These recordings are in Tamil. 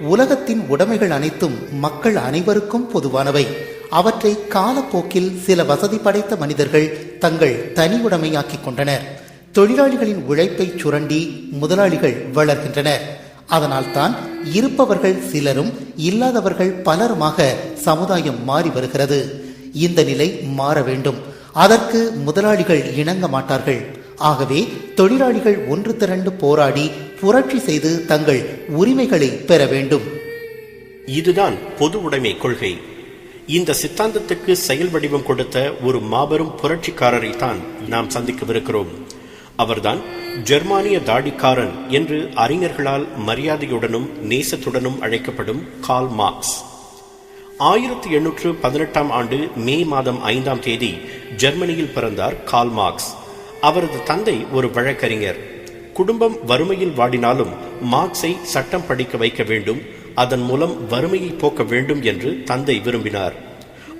உலகத்தின் உடைமைகள் அனைத்தும் மக்கள் அனைவருக்கும் பொதுவானவை. அவற்றை காலப்போக்கில் சில வசதி படைத்த மனிதர்கள் தங்கள் தனி உடைமையாக்கிக் கொண்டனர். தொழிலாளிகளின் உழைப்பை சுரண்டி முதலாளிகள் வளர்கின்றனர். அதனால்தான் இருப்பவர்கள் சிலரும் இல்லாதவர்கள் பலருமாக சமுதாயம் மாறி வருகிறது. இந்த நிலை மாற வேண்டும். அதற்கு முதலாளிகள் இணங்க மாட்டார்கள். ஆகவே தொழிலாளிகள் ஒன்று திரண்டு போராடி புரட்சி செய்து தங்கள் உரிமைகளை பெற வேண்டும். இதுதான் பொது உடைமை கொள்கை. இந்த சித்தாந்தத்துக்கு செயல் வடிவம் கொடுத்த ஒரு மாபெரும் புரட்சிக்காரரை தான் நாம் சந்திக்கவிருக்கிறோம். அவர்தான் ஜெர்மானிய தாடிக்காரன் என்று அறிஞர்களால் மரியாதையுடனும் நேசத்துடனும் அழைக்கப்படும் கால் மார்க்ஸ். ஆயிரத்தி எண்ணூற்று பதினெட்டாம் ஆண்டு மே மாதம் ஐந்தாம் தேதி ஜெர்மனியில் பிறந்தார் கால் மார்க்ஸ். அவரது தந்தை ஒரு வழக்கறிஞர். குடும்பம் வறுமையில் வாடினாலும் மார்க்ஸை சட்டம் படிக்க வைக்க வேண்டும் அதன் மூலம் வறுமையை போக்க வேண்டும் என்று தந்தை விரும்பினார்.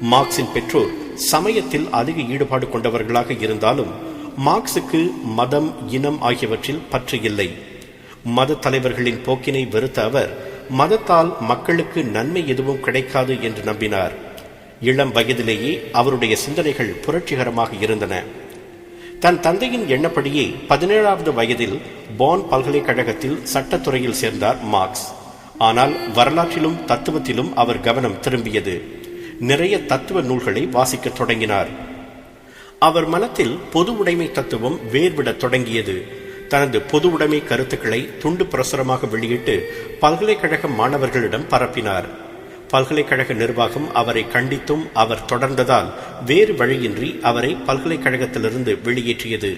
மார்க்சின் பெற்றோர் சமயத்தில் அதிக ஈடுபாடு கொண்டவர்களாக இருந்தாலும் மார்க்ஸுக்கு மதம் இனம் ஆகியவற்றில் பற்று இல்லை. மத தலைவர்களின் போக்கினை வெறுத்த அவர் மதத்தால் மக்களுக்கு நன்மை எதுவும் கிடைக்காது என்று நம்பினார். இளம் வயதிலேயே அவருடைய சிந்தனைகள் புரட்சிகரமாக இருந்தன. தன் தந்தையின் எண்ணப்படியே பதினேழாவது வயதில் பான் பல்கலைக்கழகத்தில் சட்டத்துறையில் சேர்ந்தார் மார்க்ஸ். ஆனால் வரலாற்றிலும் தத்துவத்திலும் அவர் கவனம் திரும்பியது. நிறைய தத்துவ நூல்களை வாசிக்க தொடங்கினார். அவர் மனத்தில் பொது உடைமை தத்துவம் வேர்விடத் தொடங்கியது. தனது பொது உடைமை கருத்துக்களை துண்டு பிரசுரமாக வெளியிட்டு பல்கலைக்கழக மாணவர்களிடம் பரப்பினார். பல்கலைக்கழக நிர்வாகம் அவரை கண்டித்தும் அவர் தொடர்ந்ததால் வேறு வழியின்றி அவரை பல்கலைக்கழகத்திலிருந்து வெளியேற்றியது.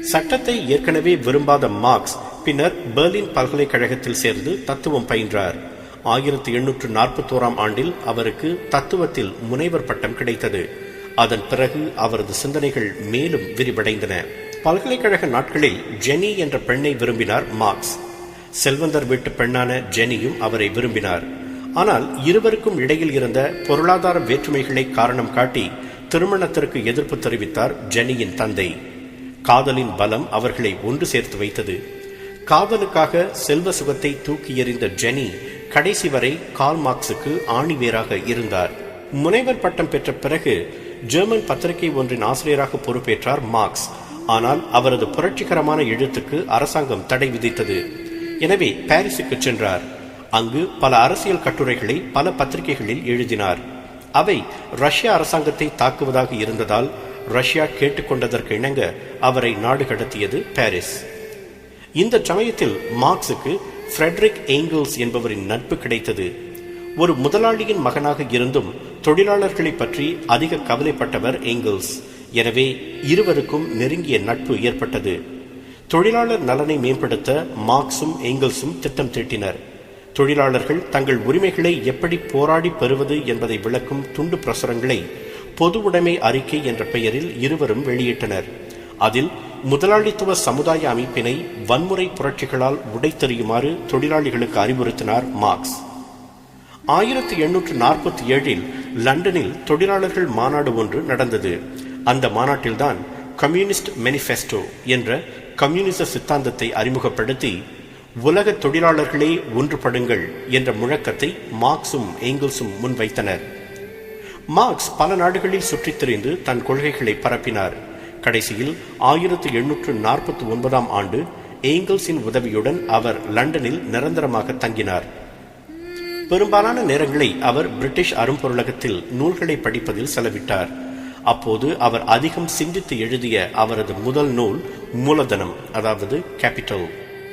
சட்டத்தை ஏற்கனவே விரும்பாத மார்க்ஸ் பின்னர் பெர்லின் பல்கலைக்கழகத்தில் சேர்ந்து தத்துவம் பயின்றார். ஆயிரத்தி எண்ணூற்று நாற்பத்தோராம் ஆண்டில் அவருக்கு தத்துவத்தில் முனைவர் பட்டம் கிடைத்தது. அதன் பிறகு அவரது சிந்தனைகள் மேலும் விரிவடைந்தன. பல்கலைக்கழக நாட்களில் ஜெனி என்ற பெண்ணை விரும்பினார் மார்க்ஸ். செல்வந்தர் வீட்டு பெண்ணான ஜெனியும் அவரை விரும்பினார். ஆனால் இருவருக்கும் இடையில் இருந்த பொருளாதார வேற்றுமைகளை காரணம் காட்டி திருமணத்திற்கு எதிர்ப்பு தெரிவித்தார் ஜெனியின் தந்தை. காதலின் பலம் அவர்களை ஒன்று சேர்த்து வைத்தது. காதலுக்காக செல்வ சுகத்தை தூக்கி எறிந்த ஜெனி கடைசி வரை கால் மார்க்ஸுக்கு ஆணிவேராக இருந்தார். முனைவர் பட்டம் பெற்ற பிறகு ஜெர்மன் பத்திரிகை ஒன்றின் ஆசிரியராக பொறுப்பேற்றார் மார்க்ஸ். ஆனால் அவரது புரட்சிகரமான எழுத்துக்கு அரசாங்கம் தடை விதித்தது. எனவே பாரிஸுக்கு சென்றார். அங்கு பல அரசியல் கட்டுரைகளை பல பத்திரிகைகளில் எழுதினார். அவை ரஷ்ய அரசாங்கத்தை தாக்குவதாக இருந்ததால் ரஷ்யா கேட்டுக்கொண்டதற்கு இணங்க அவரை நாடு கடத்தியது பாரிஸ். இந்த சமயத்தில் மார்க்ஸுக்கு ஃப்ரெட்ரிக் ஏங்கிள்ஸ் என்பவரின் நட்பு கிடைத்தது. ஒரு முதலாளியின் மகனாக இருந்தும் தொழிலாளர்களை பற்றி அதிக கவலைப்பட்டவர் ஏங்கிள்ஸ் எனவே இருவருக்கும் நெருங்கிய நட்பு ஏற்பட்டது. தொழிலாளர் நலனை மேம்படுத்த மார்க்ஸும் ஏங்கிள்ஸும் திட்டம் தீட்டினர். தொழிலாளர்கள் தங்கள் உரிமைகளை எப்படி போராடி பெறுவது என்பதை விளக்கும் துண்டு பிரசுரங்களை பொது உடைமை அறிக்கை என்ற பெயரில் இருவரும் வெளியிட்டனர். அதில் முதலாளித்துவ சமுதாய அமைப்பினை வன்முறை புரட்சிகளால் உடைத்தெறியுமாறு தொழிலாளிகளுக்கு அறிவுறுத்தினார் மார்க்ஸ். ஆயிரத்தி எண்ணூற்று நாற்பத்தி ஏழில் லண்டனில் தொழிலாளர்கள் மாநாடு ஒன்று நடந்தது. அந்த மாநாட்டில்தான் கம்யூனிஸ்ட் மெனிஃபெஸ்டோ என்ற கம்யூனிச சித்தாந்தத்தை அறிமுகப்படுத்தி உலக தொழிலாளர்களே ஒன்றுபடுங்கள் என்ற முழக்கத்தை மார்க்ஸும் ஏங்கிள்ஸும் முன்வைத்தனர். மார்க்ஸ் பல நாடுகளில் சுற்றித் திரிந்து தன் கொள்கைகளை பரப்பினார். கடைசியில் ஆயிரத்தி எண்ணூற்று நாற்பத்தி ஒன்பதாம் ஆண்டு ஏங்கிள்ஸின் உதவியுடன் அவர் லண்டனில் நிரந்தரமாக தங்கினார். பெரும்பாலான நேரங்களை அவர் பிரிட்டிஷ் அரும்பொருளகத்தில் நூல்களை படிப்பதில் செலவிட்டார். அப்போது அவர் அதிகம் சிந்தித்து எழுதிய அவரது முதல் நூல் மூலதனம் அதாவது கேபிட்டல்.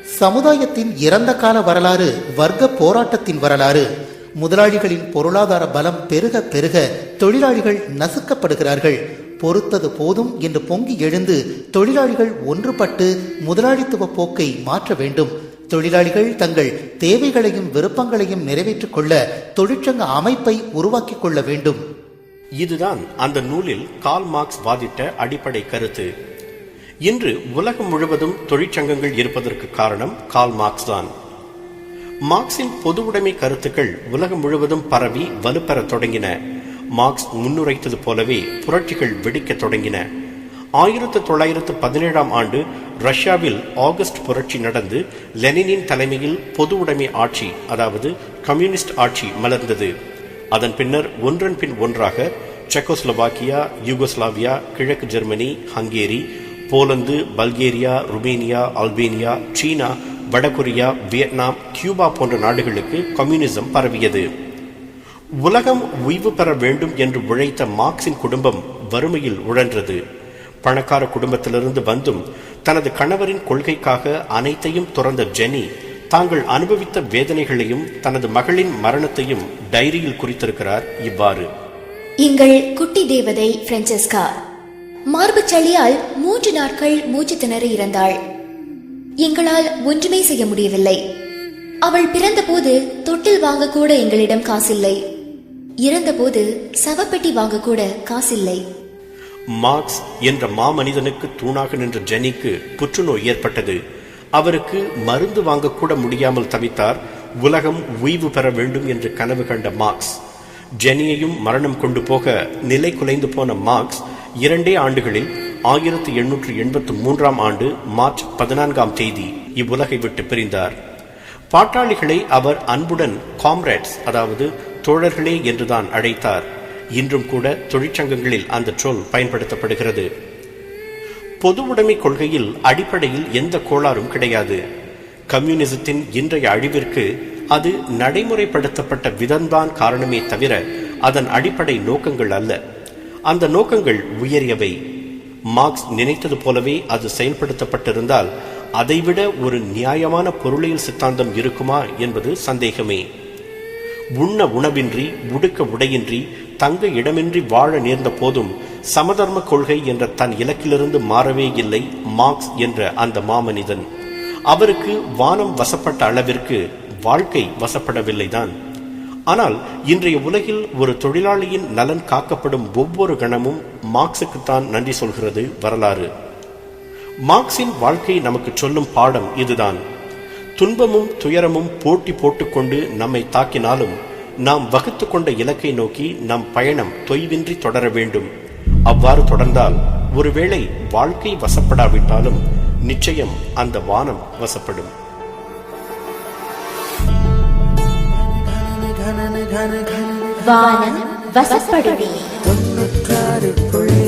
சமுதாயத்தின் இறந்த கால வரலாறு வர்க்க போராட்டத்தின் வரலாறு முதலாளிகளின் பொருளாதார பலம் பெருக பெருக தொழிலாளிகள் நசுக்கப்படுகிறார்கள். பொறுத்தது போதும் என்று பொங்கி எழுந்து தொழிலாளிகள் ஒன்றுபட்டு முதலாளித்துவ போக்கை மாற்ற வேண்டும். தொழிலாளிகள் தங்கள் தேவைகளையும் விருப்பங்களையும் நிறைவேற்றிக் கொள்ள தொழிற்சங்க அமைப்பை உருவாக்கிக் கொள்ள வேண்டும். இதுதான் அந்த நூலில் கால் மார்க்ஸ் வாதிட்ட அடிப்படை கருத்து. இன்று உலகம் முழுவதும் தொழிற்சங்கங்கள் இருப்பதற்கு காரணம் கால் மார்க்ஸ் தான். மார்க்சின் பொது உடைமை கருத்துக்கள் உலகம் முழுவதும் பரவி வலுப்பெற தொடங்கின. மார்க்ஸ் முன்னுரைத்தது போலவே புரட்சிகள் வெடிக்கத் தொடங்கின. ஆயிரத்து தொள்ளாயிரத்து பதினேழாம் ஆண்டு ரஷ்யாவில் ஆகஸ்ட் புரட்சி நடந்து லெனினின் தலைமையில் பொது உடைமை ஆட்சி அதாவது கம்யூனிஸ்ட் ஆட்சி மலர்ந்தது. அதன் பின்னர் ஒன்றன் பின் ஒன்றாக செக்கோஸ்லோவாக்கியா யூகோஸ்லாவியா கிழக்கு Germany Hungary Poland Bulgaria Romania Albania சீனா வடகொரியா வியட்நாம் கியூபா போன்ற நாடுகளுக்கு கம்யூனிசம் பரவியது. உலகம் ஓய்வு பெற வேண்டும் என்று உழைத்த மார்க்சின் குடும்பம் வறுமையில் உழன்றது. பணக்கார குடும்பத்திலிருந்து வந்தும் தனது கணவரின் கொள்கைக்காக அனைத்தையும் துறந்த ஜெனி தாங்கள் அனுபவித்த வேதனைகளையும் தனது மகளின் மரணத்தையும் டைரியில் குறித்திருக்கிறார் இவ்வாறு. எங்கள் குட்டி தேவதை பிரான்செஸ்கா மார்பு சளியால் மூன்று நாட்கள் மூச்சு திணறி இறந்தாள். எங்களால் ஒன்றுமே செய்ய முடியவில்லை. அவள் பிறந்தபோது தொட்டில் வாங்க கூட எங்களிடம் காசில்லை. இறந்தபோது சவப்பெட்டி வாங்க கூட காசில்லை. மார்க்ஸ் என்ற மாமனிதனுக்கு தூணாக நின்ற ஜெனிக்கு புற்றுநோய் ஏற்பட்டது. அவருக்கு மருந்து வாங்கக்கூட முடியாமல் தவித்தார். உலகம் ஓய்வு பெற வேண்டும் என்று கனவு கண்ட மார்க்ஸ். ஜெனியையும் மரணம் கொண்டு போக நிலை குலைந்து போன மார்க்ஸ் இரண்டே ஆண்டுகளில் ஆயிரத்தி எண்ணூற்று எண்பத்து மூன்றாம் ஆண்டு மார்ச் பதினான்காம் தேதி இவ்வுலகை விட்டு பிரிந்தார். பாட்டாளிகளை அவர் அன்புடன் காம்ரேட்ஸ் அதாவது தோழர்களே என்றுதான் அழைத்தார். இன்றும் கூட தொழிற்சங்கங்களில் அந்த சொல் பயன்படுத்தப்படுகிறது. பொது உடைமை கொள்கையில் அடிப்படையில் எந்த கோளாறும் கிடையாது. கம்யூனிசத்தின் இன்றைய அழிவிற்கு அது நடைமுறைப்படுத்தப்பட்ட விதம்தான் காரணமே தவிர அதன் அடிப்படை நோக்கங்கள் அல்ல. அந்த நோக்கங்கள் உயரியவை. மார்க்ஸ் நினைத்தது போலவே அது செயல்படுத்தப்பட்டிருந்தால் அதைவிட ஒரு நியாயமான பொருளியல் சித்தாந்தம் இருக்குமா என்பது சந்தேகமே. உண்ண உணவின்றி உடுக்க உடையின்றி தங்க இடமின்றி வாழ நேர்ந்த போதும் சமதர்ம கொள்கை என்ற தன் இலக்கிலிருந்து மாறவே இல்லை மார்க்ஸ் என்ற அந்த மாமனிதன். அவருக்கு வானம் வசப்பட்ட அளவிற்கு வாழ்க்கை வசப்படவில்லைதான். ஆனால் இன்றைய உலகில் ஒரு தொழிலாளியின் நலன் காக்கப்படும் ஒவ்வொரு கணமும் மார்க்ஸுக்குத்தான் நன்றி சொல்கிறது வரலாறு. மார்க்சின் வாழ்க்கை நமக்கு சொல்லும் பாடம் இதுதான். துன்பமும் துயரமும் போட்டி போட்டுக்கொண்டு நம்மை தாக்கினாலும் நாம் வகுத்து கொண்ட இலக்கை நோக்கி நம் பயணம் தொய்வின்றி தொடர வேண்டும். அவ்வாறு தொடர்ந்தால் ஒருவேளை வாழ்க்கை வசப்படாவிட்டாலும் நிச்சயம் அந்த வானம் வசப்படும். வானம் வசப்படுமே தொண்ணூற்றாறு புள்ளி